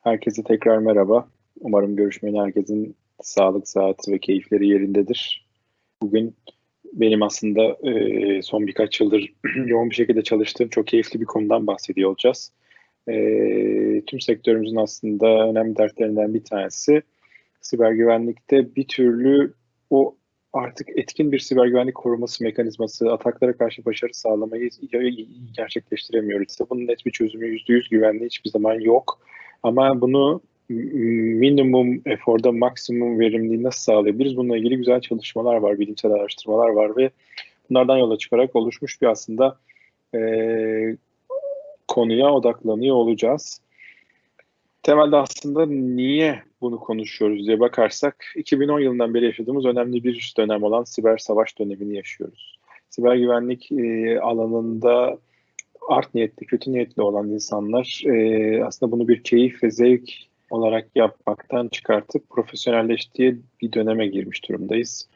Herkese tekrar merhaba. Umarım görüşmeyen herkesin sağlık, saati ve keyifleri yerindedir. Bugün benim aslında e, son birkaç yıldır yoğun bir şekilde çalıştığım çok keyifli bir konudan bahsediyor olacağız. E, tüm sektörümüzün aslında önemli dertlerinden bir tanesi siber güvenlikte bir türlü o artık etkin bir siber güvenlik koruması mekanizması, ataklara karşı başarı sağlamayı gerçekleştiremiyoruz. Bunun net bir çözümü %100 güvenli hiçbir zaman yok. Ama bunu minimum eforda maksimum verimliliği nasıl sağlayabiliriz? Bununla ilgili güzel çalışmalar var, bilimsel araştırmalar var ve bunlardan yola çıkarak oluşmuş bir aslında e, konuya odaklanıyor olacağız. Temelde aslında niye bunu konuşuyoruz diye bakarsak 2010 yılından beri yaşadığımız önemli bir dönem olan siber savaş dönemini yaşıyoruz. Siber güvenlik e, alanında art niyetli, kötü niyetli olan insanlar e, aslında bunu bir keyif ve zevk olarak yapmaktan çıkartıp profesyonelleştiği bir döneme girmiş durumdayız.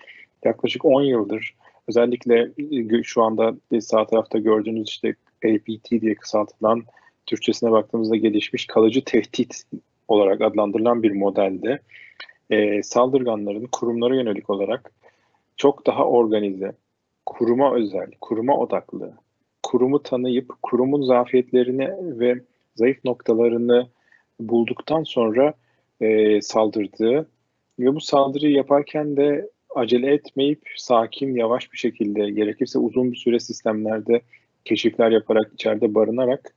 Yaklaşık 10 yıldır özellikle e, şu anda sağ tarafta gördüğünüz işte APT diye kısaltılan Türkçesine baktığımızda gelişmiş kalıcı tehdit olarak adlandırılan bir modelde e, saldırganların kurumlara yönelik olarak çok daha organize, kuruma özel, kuruma odaklı, kurumu tanıyıp kurumun zafiyetlerini ve zayıf noktalarını bulduktan sonra e, saldırdığı ve bu saldırıyı yaparken de acele etmeyip sakin, yavaş bir şekilde gerekirse uzun bir süre sistemlerde keşifler yaparak, içeride barınarak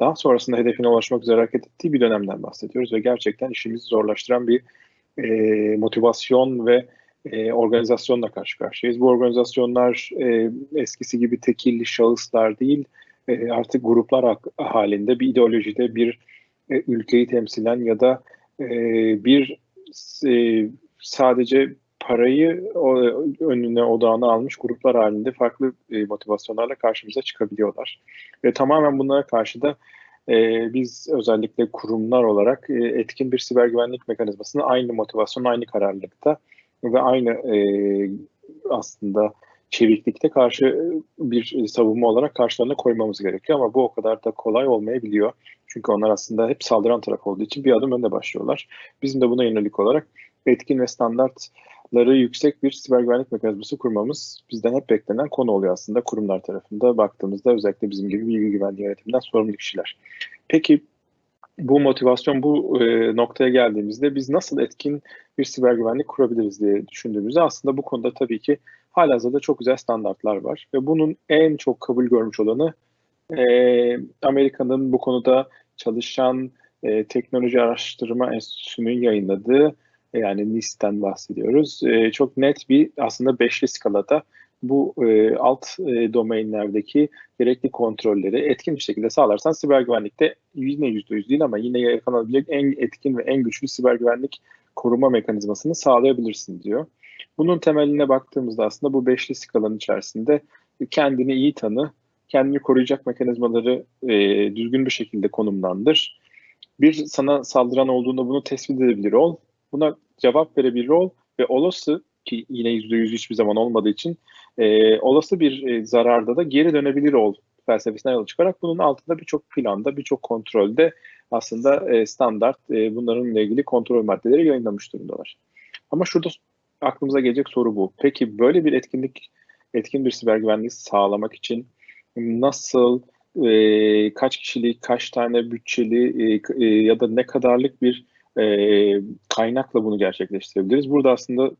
daha sonrasında hedefine ulaşmak üzere hareket ettiği bir dönemden bahsediyoruz ve gerçekten işimizi zorlaştıran bir e, motivasyon ve e, organizasyonla karşı karşıyayız. Bu organizasyonlar e, eskisi gibi tekilli şahıslar değil, e, artık gruplar halinde bir ideolojide bir e, ülkeyi temsilen ya da e, bir e, sadece parayı önüne odağına almış gruplar halinde farklı e, motivasyonlarla karşımıza çıkabiliyorlar. Ve tamamen bunlara karşı da e, biz özellikle kurumlar olarak e, etkin bir siber güvenlik mekanizmasını aynı motivasyon, aynı kararlılıkta ve aynı e, aslında çeviklikte karşı bir savunma olarak karşılarına koymamız gerekiyor ama bu o kadar da kolay olmayabiliyor. Çünkü onlar aslında hep saldıran taraf olduğu için bir adım önde başlıyorlar. Bizim de buna yönelik olarak etkin ve standartları yüksek bir siber güvenlik mekanizması kurmamız bizden hep beklenen konu oluyor aslında kurumlar tarafında baktığımızda özellikle bizim gibi bilgi güvenliği yönetiminden sorumlu kişiler. Peki bu motivasyon bu e, noktaya geldiğimizde biz nasıl etkin bir siber güvenlik kurabiliriz diye düşündüğümüzde aslında bu konuda tabii ki halihazırda çok güzel standartlar var ve bunun en çok kabul görmüş olanı e, Amerika'nın bu konuda çalışan e, teknoloji araştırma enstitüsünün yayınladığı yani NIST'ten bahsediyoruz. E, çok net bir aslında beşli skalada bu e, alt e, domainlerdeki gerekli kontrolleri etkin bir şekilde sağlarsan siber güvenlikte yine yüzde yüz değil ama yine yakalanabilecek en etkin ve en güçlü siber güvenlik koruma mekanizmasını sağlayabilirsin diyor. Bunun temeline baktığımızda aslında bu beşli skalanın içerisinde kendini iyi tanı, kendini koruyacak mekanizmaları e, düzgün bir şekilde konumlandır. Bir sana saldıran olduğunda bunu tespit edebilir ol, buna cevap verebilir ol ve olası ki yine yüzde yüz hiçbir zaman olmadığı için e, olası bir e, zararda da geri dönebilir ol felsefesinden yola çıkarak bunun altında birçok planda, birçok kontrolde aslında e, standart e, bunlarınla ilgili kontrol maddeleri yayınlamış durumdalar. Ama şurada aklımıza gelecek soru bu. Peki böyle bir etkinlik, etkin bir siber güvenlik sağlamak için nasıl, e, kaç kişilik, kaç tane bütçeli e, e, ya da ne kadarlık bir e, kaynakla bunu gerçekleştirebiliriz? Burada aslında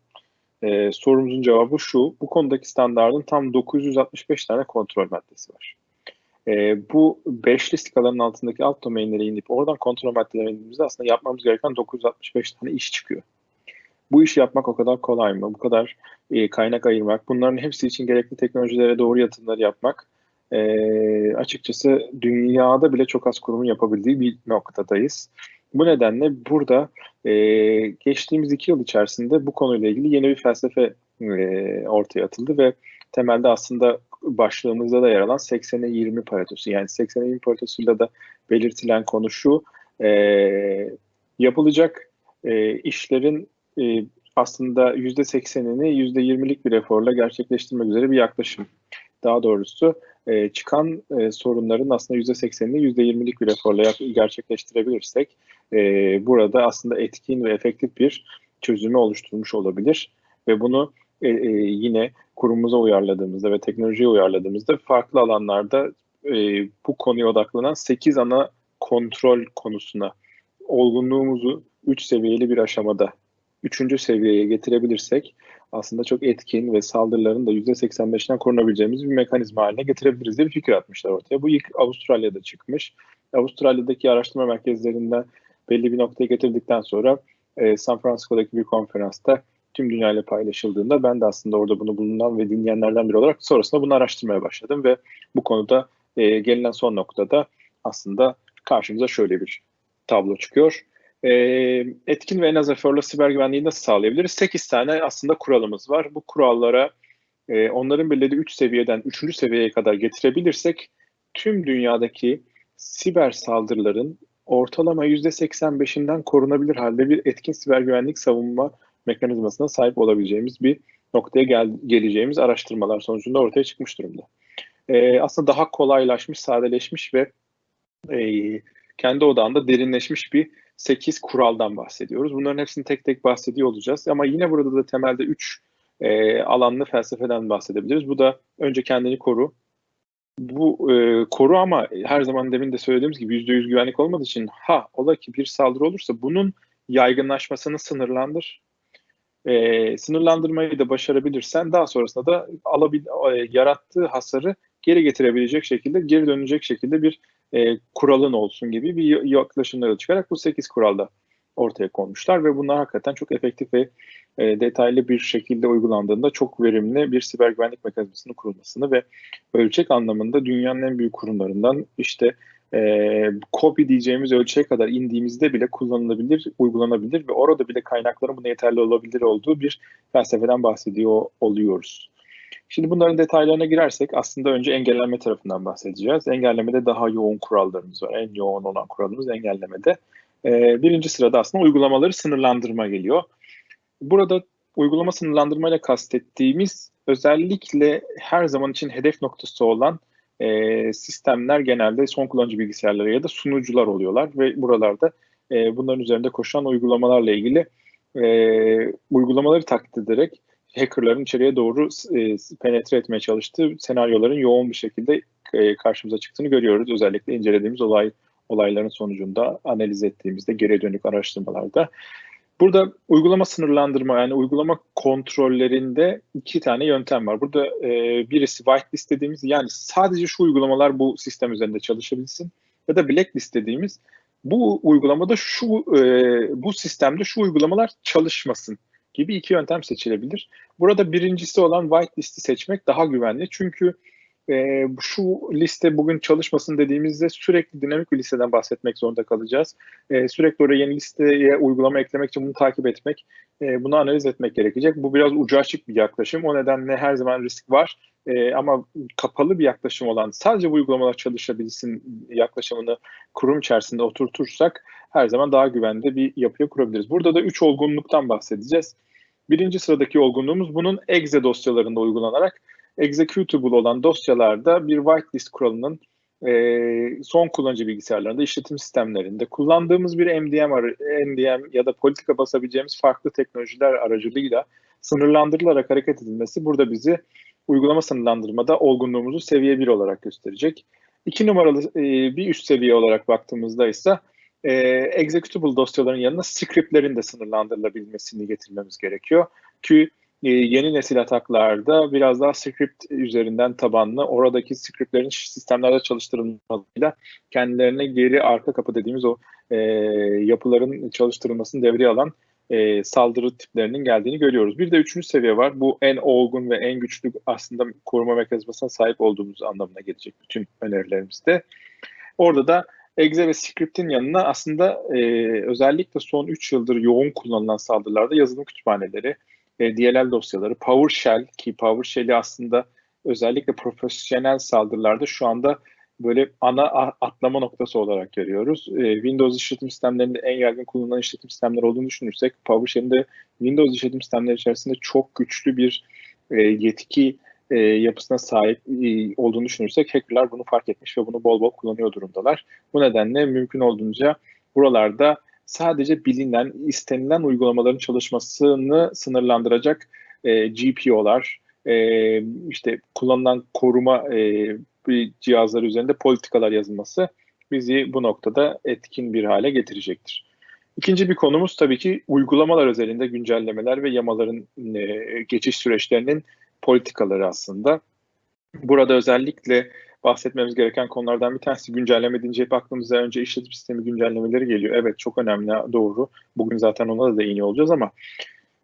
e, sorumuzun cevabı şu. Bu konudaki standartın tam 965 tane kontrol maddesi var. E, bu beşli skalanın altındaki alt domainlere inip oradan kontrol maddelerine indiğimizde aslında yapmamız gereken 965 tane iş çıkıyor. Bu işi yapmak o kadar kolay mı? Bu kadar e, kaynak ayırmak, bunların hepsi için gerekli teknolojilere doğru yatırımları yapmak e, açıkçası dünyada bile çok az kurumun yapabildiği bir noktadayız. Bu nedenle burada e, geçtiğimiz iki yıl içerisinde bu konuyla ilgili yeni bir felsefe e, ortaya atıldı ve temelde aslında başlığımızda da yer alan 80'e 20 paratosu. Yani 80'e 20 paratosuyla da belirtilen konu şu, e, yapılacak e, işlerin e, aslında %80'ini %20'lik bir eforla gerçekleştirmek üzere bir yaklaşım. Daha doğrusu e, çıkan e, sorunların aslında %80'ini %20'lik bir eforla gerçekleştirebilirsek e, burada aslında etkin ve efektif bir çözümü oluşturmuş olabilir ve bunu e, e, yine kurumumuza uyarladığımızda ve teknolojiye uyarladığımızda farklı alanlarda e, bu konuya odaklanan 8 ana kontrol konusuna olgunluğumuzu 3 seviyeli bir aşamada 3. seviyeye getirebilirsek aslında çok etkin ve saldırıların da %85'den korunabileceğimiz bir mekanizma haline getirebiliriz diye bir fikir atmışlar ortaya. Bu ilk Avustralya'da çıkmış. Avustralya'daki araştırma merkezlerinden belli bir noktaya getirdikten sonra e, San Francisco'daki bir konferansta tüm dünyayla paylaşıldığında ben de aslında orada bunu bulunan ve dinleyenlerden biri olarak sonrasında bunu araştırmaya başladım ve bu konuda e, gelinen son noktada aslında karşımıza şöyle bir tablo çıkıyor. E, etkin ve en az eforla siber güvenliği nasıl sağlayabiliriz? 8 tane aslında kuralımız var. Bu kurallara e, onların belirlediği 3 seviyeden 3. seviyeye kadar getirebilirsek tüm dünyadaki siber saldırıların ortalama %85'inden korunabilir halde bir etkin siber güvenlik savunma mekanizmasına sahip olabileceğimiz bir noktaya gel geleceğimiz araştırmalar sonucunda ortaya çıkmış durumda. E, aslında daha kolaylaşmış, sadeleşmiş ve e, kendi odağında derinleşmiş bir 8 kuraldan bahsediyoruz. Bunların hepsini tek tek bahsediyor olacağız. Ama yine burada da temelde 3 e, alanlı felsefeden bahsedebiliriz. Bu da önce kendini koru. Bu e, koru ama her zaman demin de söylediğimiz gibi %100 güvenlik olmadığı için ha ola ki bir saldırı olursa bunun yaygınlaşmasını sınırlandır. E, sınırlandırmayı da başarabilirsen daha sonrasında da alabil, e, yarattığı hasarı geri getirebilecek şekilde, geri dönecek şekilde bir e, kuralın olsun gibi bir yaklaşımlara çıkarak bu 8 kuralda ortaya konmuşlar ve bunlar hakikaten çok efektif ve e, detaylı bir şekilde uygulandığında çok verimli bir siber güvenlik mekanizmasının kurulmasını ve ölçek anlamında dünyanın en büyük kurumlarından işte e, copy diyeceğimiz ölçüye kadar indiğimizde bile kullanılabilir, uygulanabilir ve orada bile kaynakların buna yeterli olabilir olduğu bir felsefeden bahsediyor oluyoruz. Şimdi bunların detaylarına girersek aslında önce engelleme tarafından bahsedeceğiz. Engellemede daha yoğun kurallarımız var. En yoğun olan kuralımız engellemede. Ee, birinci sırada aslında uygulamaları sınırlandırma geliyor. Burada uygulama sınırlandırmayla kastettiğimiz özellikle her zaman için hedef noktası olan e, sistemler genelde son kullanıcı bilgisayarları ya da sunucular oluyorlar ve buralarda e, bunların üzerinde koşan uygulamalarla ilgili e, uygulamaları taklit ederek hackerların içeriye doğru e, penetre etmeye çalıştığı senaryoların yoğun bir şekilde karşımıza çıktığını görüyoruz. Özellikle incelediğimiz olay olayların sonucunda analiz ettiğimizde geri dönük araştırmalarda. Burada uygulama sınırlandırma yani uygulama kontrollerinde iki tane yöntem var. Burada e, birisi whitelist dediğimiz yani sadece şu uygulamalar bu sistem üzerinde çalışabilsin ya da blacklist dediğimiz bu uygulamada şu e, bu sistemde şu uygulamalar çalışmasın gibi iki yöntem seçilebilir. Burada birincisi olan whitelist'i seçmek daha güvenli çünkü e, şu liste bugün çalışmasın dediğimizde sürekli dinamik bir listeden bahsetmek zorunda kalacağız. E, sürekli oraya yeni listeye uygulama eklemek için bunu takip etmek, e, bunu analiz etmek gerekecek. Bu biraz ucu açık bir yaklaşım. O nedenle her zaman risk var. E, ama kapalı bir yaklaşım olan sadece bu uygulamalar çalışabilsin yaklaşımını kurum içerisinde oturtursak her zaman daha güvende bir yapıya kurabiliriz. Burada da üç olgunluktan bahsedeceğiz. Birinci sıradaki olgunluğumuz bunun exe dosyalarında uygulanarak executable olan dosyalarda bir whitelist kuralının e, son kullanıcı bilgisayarlarında, işletim sistemlerinde kullandığımız bir MDM, MDM ya da politika basabileceğimiz farklı teknolojiler aracılığıyla sınırlandırılarak hareket edilmesi burada bizi uygulama sınırlandırmada olgunluğumuzu seviye 1 olarak gösterecek. İki numaralı e, bir üst seviye olarak baktığımızda ise e, executable dosyaların yanına scriptlerin de sınırlandırılabilmesini getirmemiz gerekiyor. Ki yeni nesil ataklarda biraz daha script üzerinden tabanlı oradaki scriptlerin sistemlerde çalıştırılmasıyla kendilerine geri arka kapı dediğimiz o e, yapıların çalıştırılmasını devreye alan e, saldırı tiplerinin geldiğini görüyoruz. Bir de üçüncü seviye var. Bu en olgun ve en güçlü aslında koruma mekanizmasına sahip olduğumuz anlamına gelecek bütün önerilerimizde. Orada da Exe ve script'in yanına aslında e, özellikle son 3 yıldır yoğun kullanılan saldırılarda yazılım kütüphaneleri, e, DLL dosyaları, PowerShell ki PowerShell'i aslında özellikle profesyonel saldırılarda şu anda böyle ana atlama noktası olarak görüyoruz. E, Windows işletim sistemlerinde en yaygın kullanılan işletim sistemleri olduğunu düşünürsek PowerShell'in de Windows işletim sistemleri içerisinde çok güçlü bir e, yetki yapısına sahip olduğunu düşünürsek hackerlar bunu fark etmiş ve bunu bol bol kullanıyor durumdalar. Bu nedenle mümkün olduğunca buralarda sadece bilinen, istenilen uygulamaların çalışmasını sınırlandıracak e, GPO'lar, e, işte kullanılan koruma e, cihazlar üzerinde politikalar yazılması bizi bu noktada etkin bir hale getirecektir. İkinci bir konumuz tabii ki uygulamalar özelinde güncellemeler ve yamaların e, geçiş süreçlerinin politikaları aslında. Burada özellikle bahsetmemiz gereken konulardan bir tanesi güncelleme deyince hep aklımıza önce işletim sistemi güncellemeleri geliyor. Evet çok önemli, doğru. Bugün zaten ona da değiniyor olacağız ama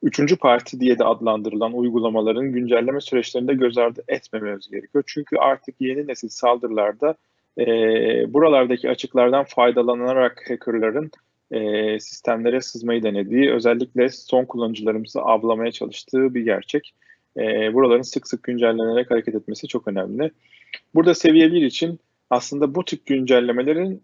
üçüncü parti diye de adlandırılan uygulamaların güncelleme süreçlerinde göz ardı etmememiz gerekiyor. Çünkü artık yeni nesil saldırılarda e, buralardaki açıklardan faydalanarak hackerların e, sistemlere sızmayı denediği, özellikle son kullanıcılarımızı avlamaya çalıştığı bir gerçek. E, buraların sık sık güncellenerek hareket etmesi çok önemli. Burada seviye 1 için aslında bu tip güncellemelerin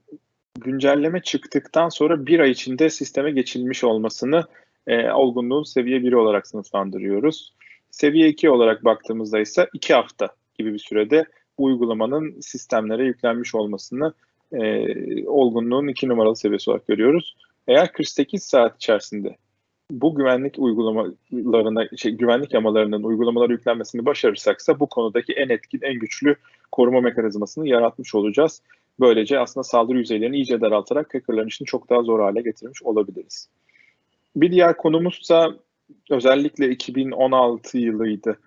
güncelleme çıktıktan sonra bir ay içinde sisteme geçilmiş olmasını e, olgunluğun seviye 1 olarak sınıflandırıyoruz. Seviye 2 olarak baktığımızda ise 2 hafta gibi bir sürede uygulamanın sistemlere yüklenmiş olmasını e, olgunluğun 2 numaralı seviyesi olarak görüyoruz. Eğer 48 saat içerisinde bu güvenlik uygulamalarına, şey, güvenlik yamalarının uygulamalara yüklenmesini başarırsaksa bu konudaki en etkin, en güçlü koruma mekanizmasını yaratmış olacağız. Böylece aslında saldırı yüzeylerini iyice daraltarak hackerların işini çok daha zor hale getirmiş olabiliriz. Bir diğer konumuzsa özellikle 2016 yılıydı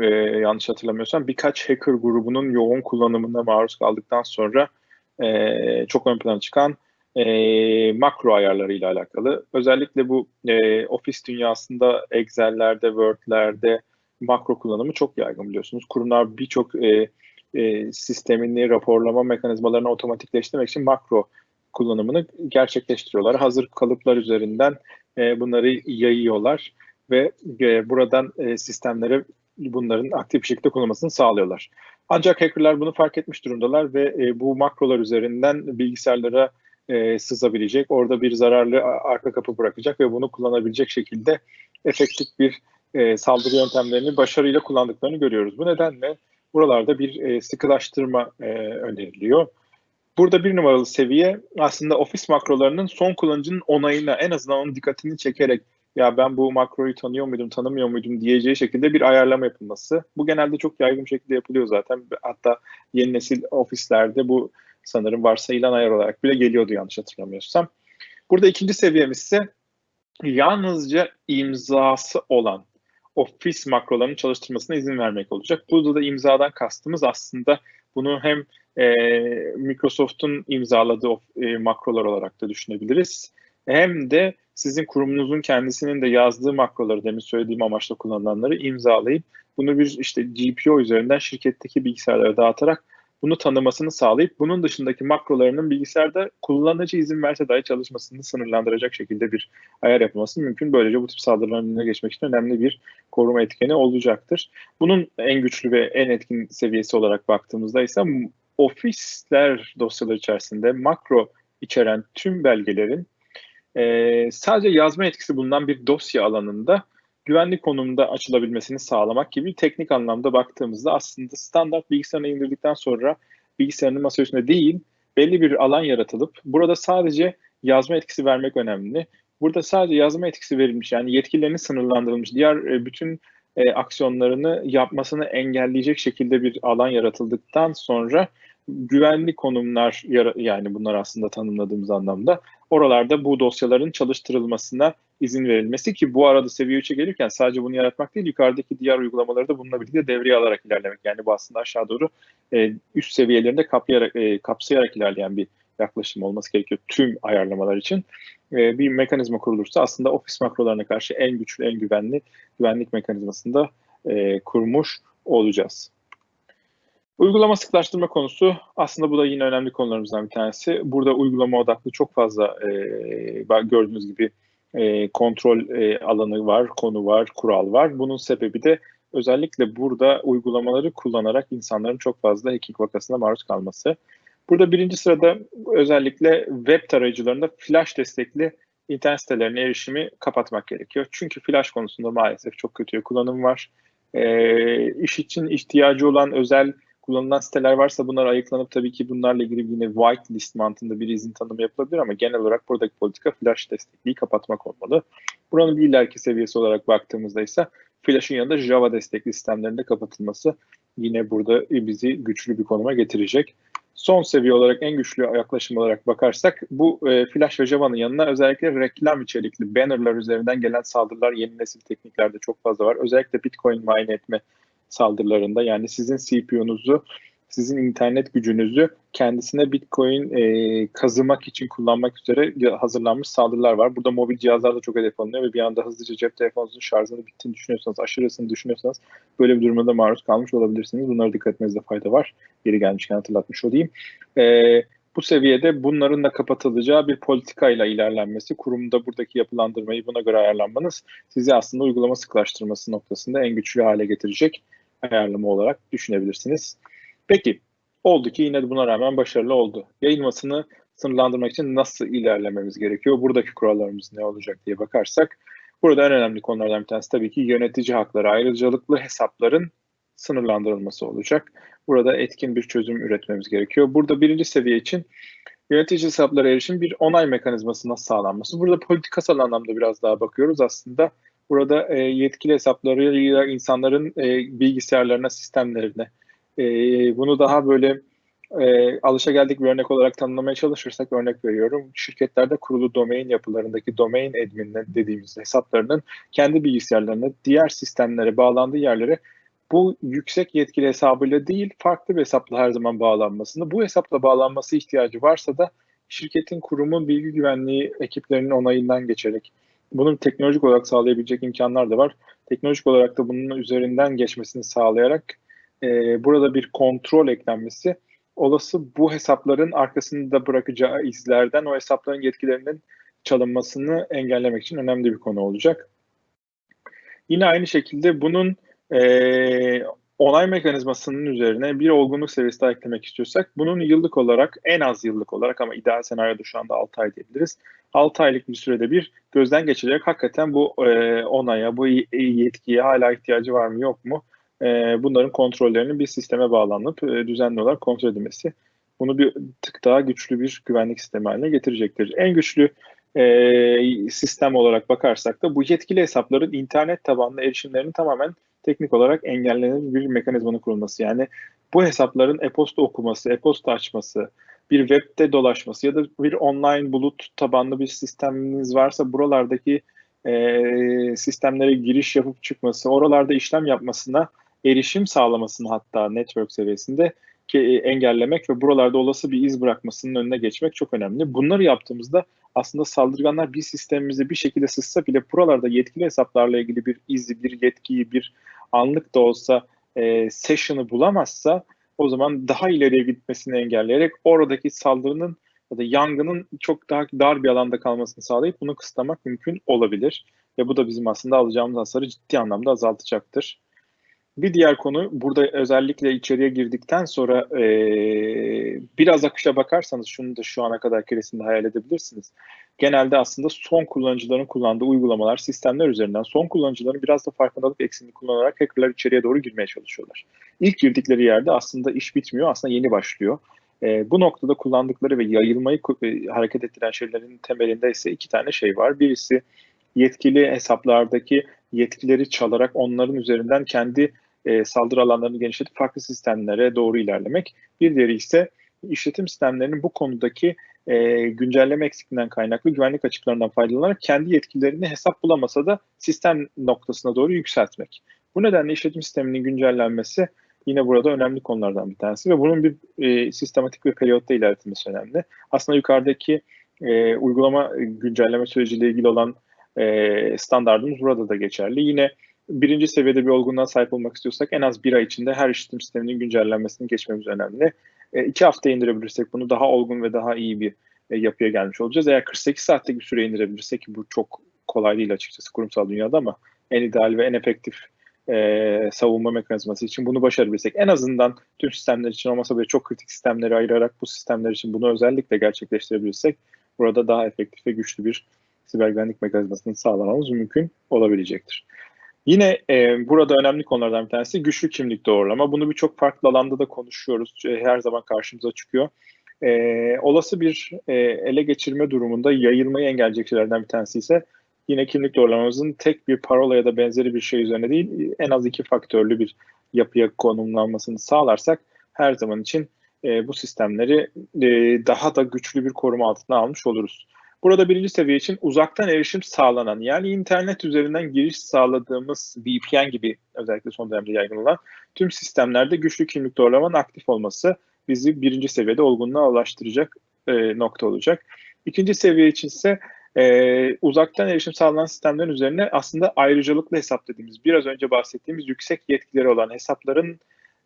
ee, yanlış hatırlamıyorsam birkaç hacker grubunun yoğun kullanımına maruz kaldıktan sonra e, çok ön plana çıkan e, makro ayarlarıyla alakalı. Özellikle bu e, ofis dünyasında Excel'lerde, Word'lerde makro kullanımı çok yaygın biliyorsunuz. Kurumlar birçok e, e, sistemini, raporlama mekanizmalarını otomatikleştirmek için makro kullanımını gerçekleştiriyorlar. Hazır kalıplar üzerinden e, bunları yayıyorlar ve e, buradan e, sistemlere bunların aktif bir şekilde kullanılmasını sağlıyorlar. Ancak hackerlar bunu fark etmiş durumdalar ve e, bu makrolar üzerinden bilgisayarlara e, sızabilecek, orada bir zararlı arka kapı bırakacak ve bunu kullanabilecek şekilde efektif bir e, saldırı yöntemlerini başarıyla kullandıklarını görüyoruz. Bu nedenle buralarda bir e, sıkılaştırma e, öneriliyor. Burada bir numaralı seviye aslında ofis makrolarının son kullanıcının onayına en azından onun dikkatini çekerek ya ben bu makroyu tanıyor muydum, tanımıyor muydum diyeceği şekilde bir ayarlama yapılması. Bu genelde çok yaygın şekilde yapılıyor zaten. Hatta yeni nesil ofislerde bu sanırım varsayılan ayar olarak bile geliyordu yanlış hatırlamıyorsam. Burada ikinci seviyemiz ise yalnızca imzası olan ofis makrolarının çalıştırmasına izin vermek olacak. Burada da imzadan kastımız aslında bunu hem e, Microsoft'un imzaladığı e, makrolar olarak da düşünebiliriz. Hem de sizin kurumunuzun kendisinin de yazdığı makroları demin söylediğim amaçla kullanılanları imzalayıp bunu bir işte GPO üzerinden şirketteki bilgisayarlara dağıtarak bunu tanımasını sağlayıp bunun dışındaki makrolarının bilgisayarda kullanıcı izin verse dahi çalışmasını sınırlandıracak şekilde bir ayar yapılması mümkün. Böylece bu tip saldırıların önüne geçmek için önemli bir koruma etkeni olacaktır. Bunun en güçlü ve en etkin seviyesi olarak baktığımızda ise ofisler dosyaları içerisinde makro içeren tüm belgelerin e, sadece yazma etkisi bulunan bir dosya alanında güvenli konumda açılabilmesini sağlamak gibi teknik anlamda baktığımızda aslında standart bilgisayarına indirdikten sonra bilgisayarın masa üstünde değil belli bir alan yaratılıp burada sadece yazma etkisi vermek önemli. Burada sadece yazma etkisi verilmiş yani yetkilerinin sınırlandırılmış diğer e, bütün e, aksiyonlarını yapmasını engelleyecek şekilde bir alan yaratıldıktan sonra güvenli konumlar yani bunlar aslında tanımladığımız anlamda oralarda bu dosyaların çalıştırılmasına izin verilmesi ki bu arada seviye 3'e gelirken sadece bunu yaratmak değil yukarıdaki diğer uygulamaları da bununla birlikte devreye alarak ilerlemek. Yani bu aslında aşağı doğru e, üst seviyelerinde kaplayarak, e, kapsayarak ilerleyen bir yaklaşım olması gerekiyor tüm ayarlamalar için. E, bir mekanizma kurulursa aslında ofis makrolarına karşı en güçlü, en güvenli güvenlik mekanizmasını da e, kurmuş olacağız. Uygulama sıklaştırma konusu aslında bu da yine önemli konularımızdan bir tanesi. Burada uygulama odaklı çok fazla e, gördüğünüz gibi e, kontrol e, alanı var, konu var, kural var. Bunun sebebi de özellikle burada uygulamaları kullanarak insanların çok fazla hacking vakasına maruz kalması. Burada birinci sırada özellikle web tarayıcılarında flash destekli internet sitelerine erişimi kapatmak gerekiyor. Çünkü flash konusunda maalesef çok kötü kullanım var. E, iş için ihtiyacı olan özel kullanılan siteler varsa bunlar ayıklanıp tabii ki bunlarla ilgili yine white list mantığında bir izin tanımı yapılabilir ama genel olarak buradaki politika flash destekliği kapatmak olmalı. Buranın bir ileriki seviyesi olarak baktığımızda ise Flash'ın yanında Java destekli sistemlerinde kapatılması yine burada bizi güçlü bir konuma getirecek. Son seviye olarak en güçlü yaklaşım olarak bakarsak bu e, Flash ve Java'nın yanına özellikle reklam içerikli bannerlar üzerinden gelen saldırılar yeni nesil tekniklerde çok fazla var. Özellikle Bitcoin mine etme saldırılarında yani sizin CPU'nuzu sizin internet gücünüzü kendisine Bitcoin e, kazımak için kullanmak üzere hazırlanmış saldırılar var. Burada mobil cihazlarda çok hedef alınıyor ve bir anda hızlıca cep telefonunuzun şarjını bittiğini düşünüyorsanız, aşırısını düşünüyorsanız böyle bir durumda maruz kalmış olabilirsiniz. Bunlara dikkat etmenizde fayda var. Geri gelmişken hatırlatmış olayım. E, bu seviyede bunların da kapatılacağı bir politikayla ilerlenmesi, kurumda buradaki yapılandırmayı buna göre ayarlanmanız sizi aslında uygulama sıklaştırması noktasında en güçlü hale getirecek ayarlama olarak düşünebilirsiniz. Peki oldu ki yine buna rağmen başarılı oldu. Yayılmasını sınırlandırmak için nasıl ilerlememiz gerekiyor? Buradaki kurallarımız ne olacak diye bakarsak burada en önemli konulardan bir tanesi tabii ki yönetici hakları, ayrıcalıklı hesapların sınırlandırılması olacak. Burada etkin bir çözüm üretmemiz gerekiyor. Burada birinci seviye için yönetici hesaplara erişim bir onay mekanizması nasıl sağlanması. Burada politikasal anlamda biraz daha bakıyoruz aslında. Burada e, yetkili hesaplarıyla insanların e, bilgisayarlarına, sistemlerine, e, bunu daha böyle e, alışa geldik bir örnek olarak tanımlamaya çalışırsak örnek veriyorum. Şirketlerde kurulu domain yapılarındaki domain admin'ler dediğimiz hesaplarının kendi bilgisayarlarına diğer sistemlere bağlandığı yerlere bu yüksek yetkili hesabıyla değil farklı bir hesapla her zaman bağlanmasını, bu hesapla bağlanması ihtiyacı varsa da şirketin kurumun bilgi güvenliği ekiplerinin onayından geçerek bunun teknolojik olarak sağlayabilecek imkanlar da var. Teknolojik olarak da bunun üzerinden geçmesini sağlayarak e, burada bir kontrol eklenmesi olası bu hesapların arkasında bırakacağı izlerden o hesapların yetkilerinin çalınmasını engellemek için önemli bir konu olacak. Yine aynı şekilde bunun e, onay mekanizmasının üzerine bir olgunluk seviyesi daha eklemek istiyorsak bunun yıllık olarak en az yıllık olarak ama ideal senaryoda şu anda 6 ay diyebiliriz. 6 aylık bir sürede bir gözden geçirecek hakikaten bu e, onaya, bu yetkiye hala ihtiyacı var mı yok mu? E, bunların kontrollerinin bir sisteme bağlanıp e, düzenli olarak kontrol edilmesi bunu bir tık daha güçlü bir güvenlik sistemi haline getirecektir. En güçlü e, sistem olarak bakarsak da bu yetkili hesapların internet tabanlı erişimlerinin tamamen teknik olarak engellenir bir mekanizmanın kurulması. Yani bu hesapların e-posta okuması, e-posta açması, bir webde dolaşması ya da bir online bulut tabanlı bir sisteminiz varsa buralardaki e, sistemlere giriş yapıp çıkması, oralarda işlem yapmasına erişim sağlamasını hatta network seviyesinde engellemek ve buralarda olası bir iz bırakmasının önüne geçmek çok önemli. Bunları yaptığımızda aslında saldırganlar bir sistemimize bir şekilde sızsa bile buralarda yetkili hesaplarla ilgili bir izi, bir yetkiyi, bir anlık da olsa e, session'ı bulamazsa o zaman daha ileriye gitmesini engelleyerek oradaki saldırının ya da yangının çok daha dar bir alanda kalmasını sağlayıp bunu kısıtlamak mümkün olabilir. Ve bu da bizim aslında alacağımız hasarı ciddi anlamda azaltacaktır. Bir diğer konu burada özellikle içeriye girdikten sonra e, biraz akışa bakarsanız şunu da şu ana kadar keresinde hayal edebilirsiniz. Genelde aslında son kullanıcıların kullandığı uygulamalar, sistemler üzerinden son kullanıcıların biraz da farkındalık eksenini kullanarak hackerlar içeriye doğru girmeye çalışıyorlar. İlk girdikleri yerde aslında iş bitmiyor, aslında yeni başlıyor. E, bu noktada kullandıkları ve yayılmayı e, hareket ettiren şeylerin temelinde ise iki tane şey var. Birisi yetkili hesaplardaki yetkileri çalarak onların üzerinden kendi e, saldırı alanlarını genişletip farklı sistemlere doğru ilerlemek. Bir diğeri ise işletim sistemlerinin bu konudaki e, güncelleme eksikliğinden kaynaklı güvenlik açıklarından faydalanarak kendi yetkilerini hesap bulamasa da sistem noktasına doğru yükseltmek. Bu nedenle işletim sisteminin güncellenmesi yine burada önemli konulardan bir tanesi ve bunun bir e, sistematik bir periyotta ilerletilmesi önemli. Aslında yukarıdaki e, uygulama güncelleme süreciyle ilgili olan e, standartımız burada da geçerli. Yine birinci seviyede bir olgunluğa sahip olmak istiyorsak en az bir ay içinde her işletim sisteminin güncellenmesini geçmemiz önemli. E, iki hafta indirebilirsek bunu daha olgun ve daha iyi bir e, yapıya gelmiş olacağız. Eğer 48 saatlik bir süre indirebilirsek ki bu çok kolay değil açıkçası kurumsal dünyada ama en ideal ve en efektif e, savunma mekanizması için bunu başarabilirsek en azından tüm sistemler için olmasa bile çok kritik sistemleri ayırarak bu sistemler için bunu özellikle gerçekleştirebilirsek burada daha efektif ve güçlü bir siber güvenlik mekanizmasını sağlamamız mümkün olabilecektir. Yine e, burada önemli konulardan bir tanesi güçlü kimlik doğrulama. Bunu birçok farklı alanda da konuşuyoruz. E, her zaman karşımıza çıkıyor. E, olası bir e, ele geçirme durumunda yayılmayı engelleyecek şeylerden bir tanesi ise yine kimlik doğrulamamızın tek bir parola ya da benzeri bir şey üzerine değil en az iki faktörlü bir yapıya konumlanmasını sağlarsak her zaman için e, bu sistemleri e, daha da güçlü bir koruma altına almış oluruz. Burada birinci seviye için uzaktan erişim sağlanan yani internet üzerinden giriş sağladığımız VPN gibi özellikle son dönemde yaygın olan tüm sistemlerde güçlü kimlik doğrulamanın aktif olması bizi birinci seviyede olgunluğa ulaştıracak e, nokta olacak. İkinci seviye için ise e, uzaktan erişim sağlanan sistemlerin üzerine aslında ayrıcalıklı hesap dediğimiz biraz önce bahsettiğimiz yüksek yetkileri olan hesapların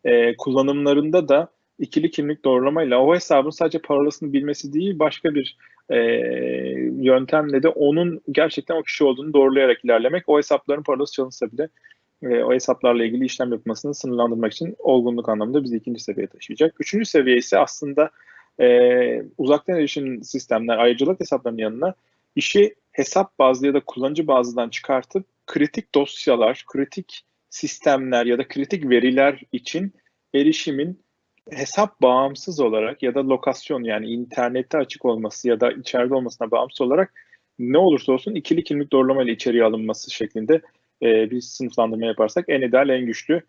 e, kullanımlarında da ikili kimlik doğrulamayla o hesabın sadece parolasını bilmesi değil başka bir e, yöntemle de onun gerçekten o kişi olduğunu doğrulayarak ilerlemek o hesapların parolası çalınsa bile e, o hesaplarla ilgili işlem yapmasını sınırlandırmak için olgunluk anlamında bizi ikinci seviyeye taşıyacak. Üçüncü seviye ise aslında e, uzaktan erişim sistemler, ayrıcalık hesaplarının yanına işi hesap bazlı ya da kullanıcı bazlıdan çıkartıp kritik dosyalar, kritik sistemler ya da kritik veriler için erişimin hesap bağımsız olarak ya da lokasyon yani internette açık olması ya da içeride olmasına bağımsız olarak ne olursa olsun ikili kimlik doğrulama ile içeriye alınması şeklinde e, bir sınıflandırma yaparsak en ideal en güçlü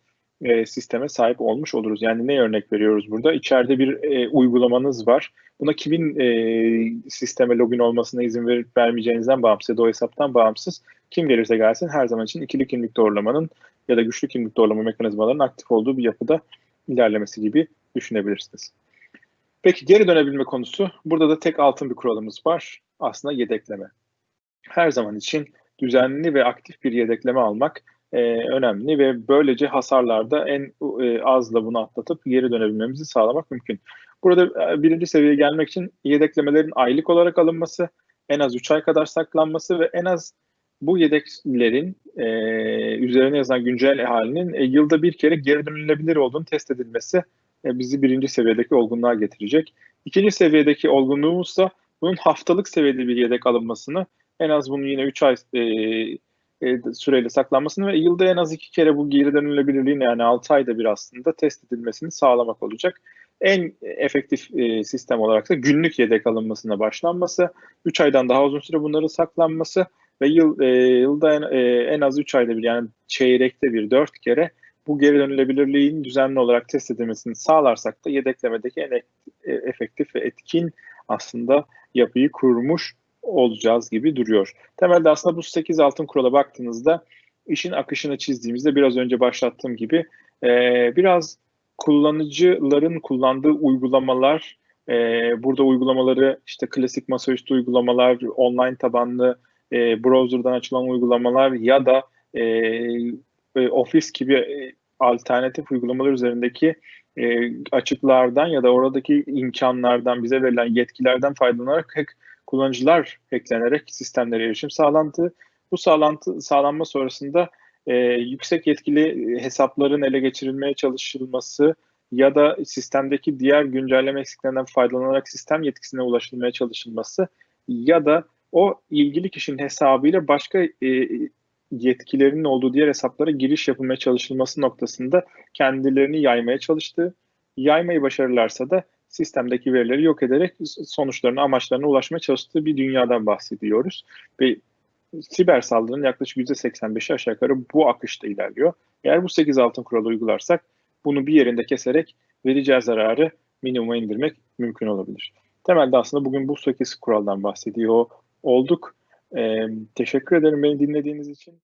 e, sisteme sahip olmuş oluruz. Yani ne örnek veriyoruz burada? İçeride bir e, uygulamanız var. Buna kimin e, sisteme login olmasına izin verip vermeyeceğinizden bağımsız ya da o hesaptan bağımsız kim gelirse gelsin her zaman için ikili kimlik doğrulamanın ya da güçlü kimlik doğrulama mekanizmalarının aktif olduğu bir yapıda ilerlemesi gibi düşünebilirsiniz. Peki geri dönebilme konusu. Burada da tek altın bir kuralımız var. Aslında yedekleme. Her zaman için düzenli ve aktif bir yedekleme almak e, önemli ve böylece hasarlarda en e, azla bunu atlatıp geri dönebilmemizi sağlamak mümkün. Burada e, birinci seviyeye gelmek için yedeklemelerin aylık olarak alınması, en az 3 ay kadar saklanması ve en az bu yedeklerin e, üzerine yazan güncel halinin e, yılda bir kere geri dönülebilir olduğunu test edilmesi bizi birinci seviyedeki olgunluğa getirecek. İkinci seviyedeki olgunluğumuz da bunun haftalık seviyede bir yedek alınmasını, en az bunun yine 3 ay e, e, süreyle saklanmasını ve yılda en az iki kere bu geri dönülebilirliğin yani 6 ayda bir aslında test edilmesini sağlamak olacak. En efektif e, sistem olarak da günlük yedek alınmasına başlanması, 3 aydan daha uzun süre bunların saklanması ve yıl e, yılda en, e, en az 3 ayda bir yani çeyrekte bir 4 kere bu geri dönülebilirliğin düzenli olarak test edilmesini sağlarsak da yedeklemedeki en e, efektif ve etkin aslında yapıyı kurmuş olacağız gibi duruyor. Temelde aslında bu 8 altın kurala baktığınızda işin akışını çizdiğimizde biraz önce başlattığım gibi e, biraz kullanıcıların kullandığı uygulamalar, e, burada uygulamaları işte klasik masaüstü uygulamalar, online tabanlı browser'dan açılan uygulamalar ya da e, Office gibi e, alternatif uygulamalar üzerindeki e, açıklardan ya da oradaki imkanlardan bize verilen yetkilerden faydalanarak kullanıcılar eklenerek sistemlere erişim sağlandı. Bu sağlantı sağlanma sonrasında e, yüksek yetkili hesapların ele geçirilmeye çalışılması ya da sistemdeki diğer güncelleme eksiklerinden faydalanarak sistem yetkisine ulaşılmaya çalışılması ya da o ilgili kişinin hesabıyla başka e, yetkilerinin olduğu diğer hesaplara giriş yapılmaya çalışılması noktasında kendilerini yaymaya çalıştı. Yaymayı başarırlarsa da sistemdeki verileri yok ederek sonuçlarına, amaçlarına ulaşmaya çalıştığı bir dünyadan bahsediyoruz. Ve siber saldırının yaklaşık %85'i aşağı yukarı bu akışta ilerliyor. Eğer bu 8 altın kuralı uygularsak bunu bir yerinde keserek vereceği zararı minimuma indirmek mümkün olabilir. Temelde aslında bugün bu 8 kuraldan bahsediyor olduk. Ee, teşekkür ederim beni dinlediğiniz için.